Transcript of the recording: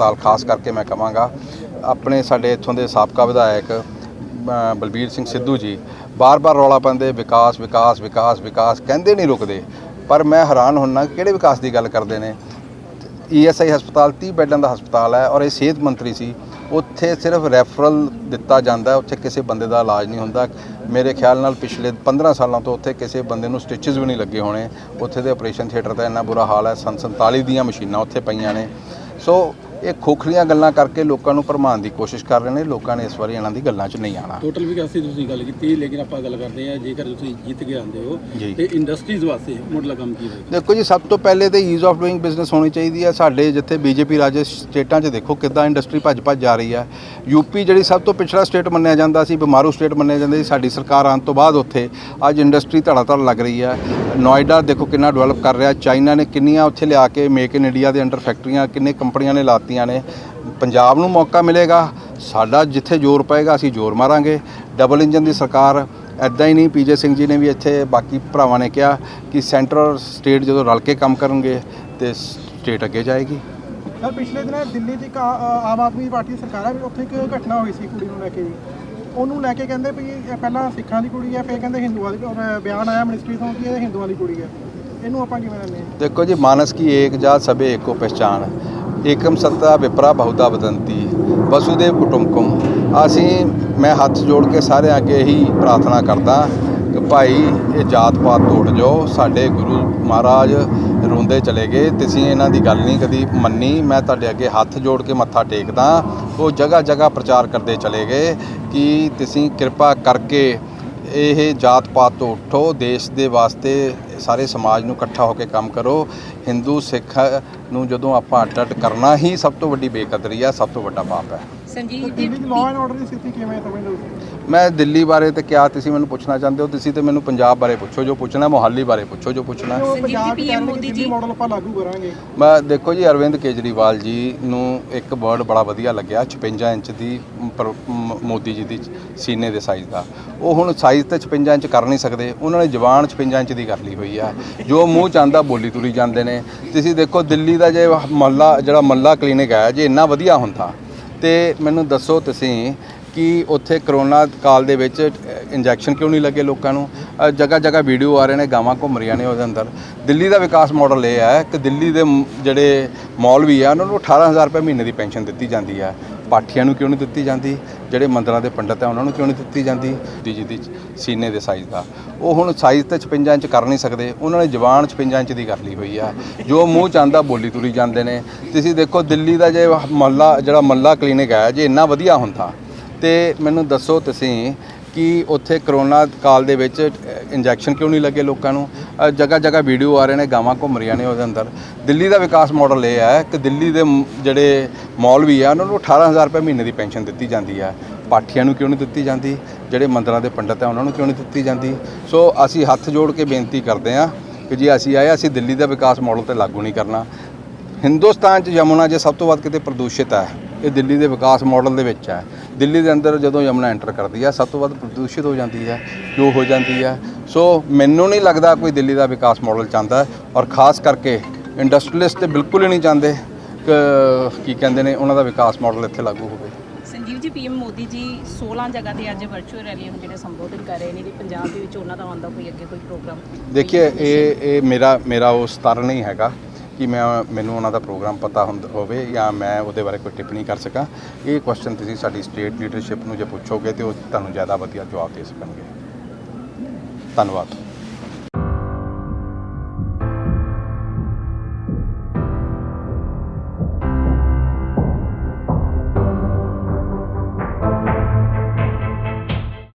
ਹਸਪਤਾਲ, ਖਾਸ ਕਰਕੇ ਮੈਂ ਕਹਾਂਗਾ ਆਪਣੇ ਸਾਡੇ ਇੱਥੋਂ ਦੇ ਸਾਬਕਾ ਵਿਧਾਇਕ ਬਲਬੀਰ ਸਿੰਘ ਸਿੱਧੂ ਜੀ, ਬਾਰ-ਬਾਰ ਰੌਲਾ ਪਾਉਂਦੇ, ਵਿਕਾਸ ਵਿਕਾਸ ਵਿਕਾਸ ਵਿਕਾਸ ਕਹਿੰਦੇ ਨਹੀਂ ਰੁਕਦੇ। ਪਰ ਮੈਂ ਹੈਰਾਨ ਹੁੰਨਾ ਕਿਹੜੇ ਵਿਕਾਸ ਦੀ ਗੱਲ ਕਰਦੇ ਨੇ? ਈਐਸਆਈ ਹਸਪਤਾਲ 30 ਬੈੱਡਾਂ ਦਾ ਹਸਪਤਾਲ ਹੈ ਔਰ ਇਹ ਸਿਹਤ ਮੰਤਰੀ ਸੀ। ਉੱਥੇ ਸਿਰਫ ਰੈਫਰਲ ਦਿੱਤਾ ਜਾਂਦਾ, ਉੱਥੇ ਕਿਸੇ ਬੰਦੇ ਦਾ ਇਲਾਜ ਨਹੀਂ ਹੁੰਦਾ। ਮੇਰੇ ਖਿਆਲ ਨਾਲ ਪਿਛਲੇ 15 ਸਾਲਾਂ ਤੋਂ ਉੱਥੇ ਕਿਸੇ ਬੰਦੇ ਨੂੰ ਸਟਿਚਸ ਵੀ ਨਹੀਂ ਲੱਗੇ ਹੋਣੇ। ਉੱਥੇ ਦੇ ਆਪਰੇਸ਼ਨ ਥੀਏਟਰ ਦਾ ਇੰਨਾ ਬੁਰਾ ਹਾਲ ਹੈ, ਸੰਨ 47 ਦੀਆਂ ਮਸ਼ੀਨਾਂ ਉੱਥੇ ਪਈਆਂ ਨੇ। ਸੋ ਇਹ ਖੋਖਲੀਆਂ ਗੱਲਾਂ ਕਰਕੇ ਲੋਕਾਂ ਨੂੰ ਭਰਮਾਉਣ ਦੀ ਕੋਸ਼ਿਸ਼ ਕਰ ਰਹੇ ਨੇ। ਲੋਕਾਂ ਨੇ ਇਸ ਵਾਰੀ ਇਹਨਾਂ ਦੀ ਗੱਲਾਂ 'ਚ ਨਹੀਂ ਆਉਣਾ। ਟੋਟਲ ਵਿਕਾਸ ਦੀ ਤੁਸੀਂ ਗੱਲ ਕੀਤੀ ਲੇਕਿਨ ਆਪਾਂ ਗੱਲ ਕਰਦੇ ਹਾਂ ਜੇਕਰ ਤੁਸੀਂ ਜਿੱਤ ਕੇ ਆਉਂਦੇ ਹੋ। ਤੇ ਇੰਡਸਟਰੀਜ਼ ਵਾਸਤੇ ਮੁੱਢਲਾ ਕੰਮ ਕੀ ਹੋਏਗਾ? ਦੇਖੋ ਜੀ ਸਭ ਤੋਂ ਪਹਿਲੇ ਤੇ ਈਜ਼ ਆਫ ਡੂਇੰਗ ਬਿਜ਼ਨਸ ਹੋਣੀ ਚਾਹੀਦੀ ਹੈ। ਸਾਡੇ ਜਿੱਥੇ ਬੀਜੇਪੀ ਰਾਜ ਸਟੇਟਾਂ 'ਚ ਦੇਖੋ ਕਿੱਦਾਂ ਇੰਡਸਟਰੀ ਭੱਜ ਭੱਜ ਜਾ ਰਹੀ ਹੈ। ਯੂਪੀ ਜਿਹੜੀ ਸਭ ਤੋਂ ਪਿਛੜਾ ਸਟੇਟ ਮੰਨਿਆ ਜਾਂਦਾ ਸੀ ਬਿਮਾਰੂ ਸਟੇਟ ਮੰਨਿਆ ਜਾਂਦਾ ਸੀ ਸਾਡੀ ਸਰਕਾਰ ਆਉਣ ਤੋਂ ਬਾਅਦ ਉੱਥੇ ਅੱਜ ਇੰਡਸਟਰੀ ਧੜਾ ਧੜ ਲੱਗ ਰਹੀ ਹੈ। ਨੋਇਡਾ ਦੇਖੋ ਕਿੰਨਾ ਡਿਵੈਲਪ ਕਰ ਰਿਹਾ। ਚਾਈਨਾ ਨੇ ਕਿੰਨੀਆਂ ਉੱਥੇ ਲਿਆ ਕੇ ਮੇਕ ਇਨ ਇੰਡੀਆ ਦੇ ਅੰਡਰ ਫੈਕਟਰੀਆਂ ਕਿੰਨੇ ਕੰਪਨੀਆਂ ਨੇ ਲਾਤੀਆਂ ਨੇ। ਪੰਜਾਬ ਨੂੰ ਮੌਕਾ ਮਿਲੇਗਾ। ਸਾਡਾ ਜਿੱਥੇ ਜ਼ੋਰ ਪਏਗਾ ਅਸੀਂ ਜ਼ੋਰ ਮਾਰਾਂਗੇ। ਡਬਲ ਇੰਜਨ ਦੀ ਸਰਕਾਰ ਐਦਾਂ ਹੀ ਨਹੀਂ ਪੀਜੇ ਸਿੰਘ ਜੀ ਨੇ ਵੀ ਇੱਥੇ ਬਾਕੀ ਭਰਾਵਾਂ ਨੇ ਕਿਹਾ ਕਿ ਸੈਂਟਰ ਔਰ ਸਟੇਟ ਜਦੋਂ ਰਲ ਕੇ ਕੰਮ ਕਰਨਗੇ ਤੇ ਸਟੇਟ ਅੱਗੇ ਜਾਏਗੀ। ਸਰ ਪਿਛਲੇ ਦਿਨ ਦਿੱਲੀ ਦੀ ਆਮ ਆਦਮੀ ਪਾਰਟੀ ਦੀ ਸਰਕਾਰ ਹੈ ਵੀ ਉੱਥੇ ਇੱਕ ਘਟਨਾ ਹੋਈ ਸੀ ਕੁੜੀ ਨੂੰ ਲੈ ਕੇ। ਉਹਨੂੰ ਲੈ ਕੇ ਕਹਿੰਦੇ ਵੀ ਪਹਿਲਾਂ ਸਿੱਖਾਂ ਦੀ ਕੁੜੀ ਹੈ ਫਿਰ ਕਹਿੰਦੇ ਹਿੰਦੂਆਂ ਦੀ। ਔਰ ਬਿਆਨ ਆਇਆ ਮਿਨਿਸਟਰੀ ਤੋਂ ਕਿ ਇਹ ਹਿੰਦੂਆਂ ਦੀ ਕੁੜੀ ਹੈ। ਇਹਨੂੰ ਆਪਾਂ ਕਿਵੇਂ ਲੈਂਦੇ ਦੇਖੋ ਜੀ ਮਾਨਸ ਕੀ ਏਕ ਜਾਤ ਸਭੇ ਏਕੋ ਪਹਿਚਾਨ ਏਕਮ ਸੱਤਾ ਵਿਪਰਾ ਬਹੁਤਾ ਵਦੰਤੀ ਵਸੂਦੇਵ ਕੁਟੁੰਬਕਮ ਅਸੀਂ, ਮੈਂ ਹੱਥ ਜੋੜ ਕੇ ਸਾਰਿਆਂ ਅੱਗੇ ਹੀ ਪ੍ਰਾਰਥਨਾ ਕਰਦਾ ਕਿ ਭਾਈ, ਇਹ ਜਾਤ ਪਾਤ ਤੋੜ ਜਾਓ, ਸਾਡੇ ਗੁਰੂ ਮਹਾਰਾਜ ਰੋਂਦੇ ਚਲੇ ਗਏ। ਤੁਸੀਂ ਇਹਨਾਂ ਦੀ ਗੱਲ ਨਹੀਂ ਕਦੀ ਮੰਨੀ। ਮੈਂ ਤੁਹਾਡੇ ਅੱਗੇ ਹੱਥ ਜੋੜ ਕੇ ਮੱਥਾ ਟੇਕਦਾ। ਉਹ ਜਗ੍ਹਾ ਜਗ੍ਹਾ ਪ੍ਰਚਾਰ ਕਰਦੇ ਚਲੇ ਗਏ ਕਿ ਤੁਸੀਂ ਕਿਰਪਾ ਕਰਕੇ ਇਹ ਜਾਤ ਪਾਤ ਤੋਂ ਉੱਠੋ ਦੇਸ਼ ਦੇ ਵਾਸਤੇ ਸਾਰੇ ਸਮਾਜ ਨੂੰ ਇਕੱਠਾ ਹੋ ਕੇ ਕੰਮ ਕਰੋ ਹਿੰਦੂ ਸਿੱਖ ਨੂੰ ਜਦੋਂ ਆਪਾਂ ਅੱਡ ਅੱਡ ਕਰਨਾ ਹੀ ਸਭ ਤੋਂ ਵੱਡੀ ਬੇਕਦਰੀ ਹੈ ਸਭ ਤੋਂ ਵੱਡਾ ਪਾਪ ਹੈ ਸੰਜੀਵ ਜੀ ਲਾਅ ਐਂਡ ਆਰਡਰ ਦੀ ਸਥਿਤੀ ਕਿਵੇਂ ਹੋ ਤੁਸੀਂ? ਮੈਂ ਦਿੱਲੀ ਬਾਰੇ ਤੇ ਕਿਆ ਤੁਸੀਂ ਮੈਨੂੰ ਪੁੱਛਣਾ ਚਾਹੁੰਦੇ ਹੋ? ਤੁਸੀਂ ਤੇ ਮੈਨੂੰ ਪੰਜਾਬ ਬਾਰੇ ਪੁੱਛੋ ਜੋ ਪੁੱਛਣਾ ਮੋਹਾਲੀ ਬਾਰੇ ਪੁੱਛੋ ਜੋ ਪੁੱਛਣਾ। ਪੰਜਾਬ ਚ ਮੋਦੀ ਜੀ। ਮਾਡਲ ਆਪਾਂ ਲਾਗੂ ਕਰਾਂਗੇ। ਮੈਂ ਦੇਖੋ ਜੀ ਅਰਵਿੰਦ ਕੇਜਰੀਵਾਲ ਜੀ ਨੂੰ ਇੱਕ ਵਰਡ ਬੜਾ ਵਧੀਆ ਲੱਗਿਆ 56 ਇੰਚ ਦੀ ਪਰ- ਮ- ਮੋਦੀ ਜੀ ਦੀ ਸੀਨੇ ਦੇ ਸਾਈਜ਼ ਦਾ। ਉਹ ਹੁਣ ਸਾਈਜ਼ ਤੇ 56 ਇੰਚ ਕਰ ਨਹੀਂ ਸਕਦੇ। ਉਹਨਾਂ ਨੇ ਜ਼ਬਾਨ 56 ਇੰਚ ਦੀ ਕਰ ਲਈ ਹੋਈ ਆ। ਜੋ ਮੂੰਹ ਚਾਂਦਾ ਬੋਲੀ ਤੁਰੀ ਜਾਂਦੇ ਨੇ। ਤੁਸੀਂ ਦੇਖੋ ਦਿੱਲੀ ਦਾ ਜੇ ਮੱਲਾ ਜਿਹੜਾ ਮੱਲਾ ਕਲੀਨਿਕ ਹੈ ਜੇ ਇੰਨਾ ਵਧੀਆ ਹੁੰਦਾ ਤੇ ਮੈਨੂੰ ਦੱਸੋ ਤੁਸੀਂ ਕਿ ਉੱਥੇ ਕਰੋਨਾ ਕਾਲ ਦੇ ਵਿੱਚ ਇੰਜੈਕਸ਼ਨ ਕਿਉਂ ਨਹੀਂ ਲੱਗੇ ਲੋਕਾਂ ਨੂੰ? ਜਗ੍ਹਾ ਜਗ੍ਹਾ ਵੀਡੀਓ ਆ ਰਹੇ ਨੇ, ਗਾਵਾਂ ਘੁੰਮ ਰਹੀਆਂ ਨੇ ਉਹਦੇ ਅੰਦਰ। ਦਿੱਲੀ ਦਾ ਵਿਕਾਸ ਮਾਡਲ ਇਹ ਹੈ ਕਿ ਦਿੱਲੀ ਦੇ ਜਿਹੜੇ ਜਿਹੜੇ ਮੌਲਵੀ ਆ, ਉਹਨਾਂ ਨੂੰ 18000 ਰੁਪਏ ਮਹੀਨੇ ਦੀ ਪੈਨਸ਼ਨ ਦਿੱਤੀ ਜਾਂਦੀ ਹੈ ਪਾਠੀਆਂ ਨੂੰ ਕਿਉਂ ਨਹੀਂ ਦਿੱਤੀ ਜਾਂਦੀ? ਜਿਹੜੇ ਮੰਦਰਾਂ ਦੇ ਪੰਡਤ ਆ, ਉਹਨਾਂ ਨੂੰ ਕਿਉਂ ਨਹੀਂ ਦਿੱਤੀ ਜਾਂਦੀ? ਦੀ ਜੀ ਦੀ ਸੀਨੇ ਦੇ ਸਾਈਜ਼ ਦਾ। ਉਹ ਹੁਣ ਸਾਈਜ਼ ਤਾਂ 56 ਇੰਚ ਕਰ ਨਹੀਂ ਸਕਦੇ। ਉਹਨਾਂ ਨੇ ਜਵਾਨ 56 ਇੰਚ ਦੀ ਕਰ ਲਈ ਹੋਈ ਆ। ਜੋ ਮੂੰਹ ਚਾਂਦਾ ਬੋਲੀ ਤੁਰੀ ਜਾਂਦੇ ਨੇ। ਤੁਸੀਂ ਦੇਖੋ, ਦਿੱਲੀ ਦਾ ਜੇ ਮੱਲਾ ਜਿਹੜਾ ਮੱਲਾ ਕਲੀਨਿਕ ਹੈ, ਜੇ ਇੰਨਾ ਵਧੀਆ ਹੁੰਦਾ ਤੇ ਮੈਨੂੰ ਦੱਸੋ ਤੁਸੀਂ ਕਿ ਉੱਥੇ ਕਰੋਨਾ ਕਾਲ ਦੇ ਵਿੱਚ ਇੰਜੈਕਸ਼ਨ ਕਿਉਂ ਨਹੀਂ ਲੱਗੇ ਲੋਕਾਂ ਨੂੰ? ਜਗ੍ਹਾ ਜਗ੍ਹਾ ਵੀਡੀਓ ਆ ਰਹੇ ਨੇ, ਗਾਵਾਂ ਘੁੰਮ ਰਹੀਆਂ ਨੇ ਉਹਦੇ ਅੰਦਰ। ਦਿੱਲੀ ਦਾ ਵਿਕਾਸ ਮਾਡਲ ਇਹ ਹੈ ਕਿ ਦਿੱਲੀ ਦੇ ਜਿਹੜੇ ਜਿਹੜੇ ਮੌਲਵੀ ਆ, ਉਹਨਾਂ ਨੂੰ 18000 ਰੁਪਏ ਮਹੀਨੇ ਦੀ ਪੈਨਸ਼ਨ ਦਿੱਤੀ ਜਾਂਦੀ ਹੈ ਪਾਠੀਆਂ ਨੂੰ ਕਿਉਂ ਨਹੀਂ ਦਿੱਤੀ ਜਾਂਦੀ? ਜਿਹੜੇ ਮੰਦਰਾਂ ਦੇ ਪੰਡਤ ਆ, ਉਹਨਾਂ ਨੂੰ ਕਿਉਂ ਨਹੀਂ ਦਿੱਤੀ ਜਾਂਦੀ? ਸੋ ਅਸੀਂ ਹੱਥ ਜੋੜ ਕੇ ਬੇਨਤੀ ਕਰਦੇ ਹਾਂ ਕਿ ਜੀ ਅਸੀਂ ਆਏ, ਅਸੀਂ ਦਿੱਲੀ ਦਾ ਵਿਕਾਸ ਮਾਡਲ ਤੇ ਲਾਗੂ ਨਹੀਂ ਕਰਨਾ। ਹਿੰਦੁਸਤਾਨ 'ਚ ਯਮੁਨਾ ਜੇ ਸਭ ਤੋਂ ਵੱਧ ਕਿਤੇ ਪ੍ਰਦੂਸ਼ਿਤ ਹੈ। ਇਹ ਦਿੱਲੀ ਦੇ ਵਿਕਾਸ ਮਾਡਲ ਦੇ ਵਿੱਚ ਹੈ। ਦਿੱਲੀ ਦੇ ਅੰਦਰ ਜਦੋਂ ਯਮੁਨਾ ਐਂਟਰ ਕਰਦੀ ਹੈ ਸਭ ਤੋਂ ਵੱਧ ਪ੍ਰਦੂਸ਼ਿਤ ਹੋ ਜਾਂਦੀ ਹੈ ਜੋ ਹੋ ਜਾਂਦੀ ਹੈ ਸੋ ਮੈਨੂੰ ਨਹੀਂ ਲੱਗਦਾ ਕੋਈ ਦਿੱਲੀ ਦਾ ਵਿਕਾਸ ਮਾਡਲ ਚਾਹੁੰਦਾ ਔਰ ਖਾਸ ਕਰਕੇ ਇੰਡਸਟਰੀਅਲਿਸਟ ਤੇ ਬਿਲਕੁਲ ਹੀ ਨਹੀਂ ਚਾਹੁੰਦੇ ਕਿ ਕੀ ਕਹਿੰਦੇ ਨੇ ਉਹਨਾਂ ਦਾ ਵਿਕਾਸ ਮਾਡਲ ਇੱਥੇ ਲਾਗੂ ਹੋਵੇ। ਸੰਜੀਵ ਜੀ ਪੀਐਮ ਮੋਦੀ ਜੀ 16 ਜਗ੍ਹਾ ਤੇ ਅੱਜ ਵਰਚੁਅਲ ਰੈਲੀਆਂ ਨੂੰ ਜਿਹੜੇ ਸੰਬੋਧਨ ਕਰ ਰਹੇ ਨੇ ਕਿ ਪੰਜਾਬ ਦੇ ਵਿੱਚ ਉਹਨਾਂ ਦਾ ਆਉਂਦਾ ਕੋਈ ਅੱਗੇ ਕੋਈ ਪ੍ਰੋਗਰਾਮ ਦੇਖਿਏ ਇਹ ਇਹ ਮੇਰਾ ਮੇਰਾ ਉਹ ਸਤਰ ਨਹੀਂ ਹੈਗਾ। ਕਿ ਮੈਂ, ਮੈਨੂੰ ਉਹਨਾਂ ਦਾ ਪ੍ਰੋਗਰਾਮ ਪਤਾ ਹੁੰਦਾ, ਹੋਵੇ ਜਾਂ ਮੈਂ ਉਹਦੇ ਬਾਰੇ ਕੋਈ ਟਿੱਪਣੀ ਕਰ ਸਕਾਂ। ਇਹ ਕੁਐਸਚਨ ਤੁਸੀਂ ਸਾਡੀ ਸਟੇਟ ਲੀਡਰਸ਼ਿਪ ਨੂੰ ਜੇ ਪੁੱਛੋਗੇ ਤੇ ਉਹ ਤੁਹਾਨੂੰ ਜ਼ਿਆਦਾ ਵਧੀਆ ਜਵਾਬ ਦੇ ਸਕਣਗੇ। ਧੰਨਵਾਦ।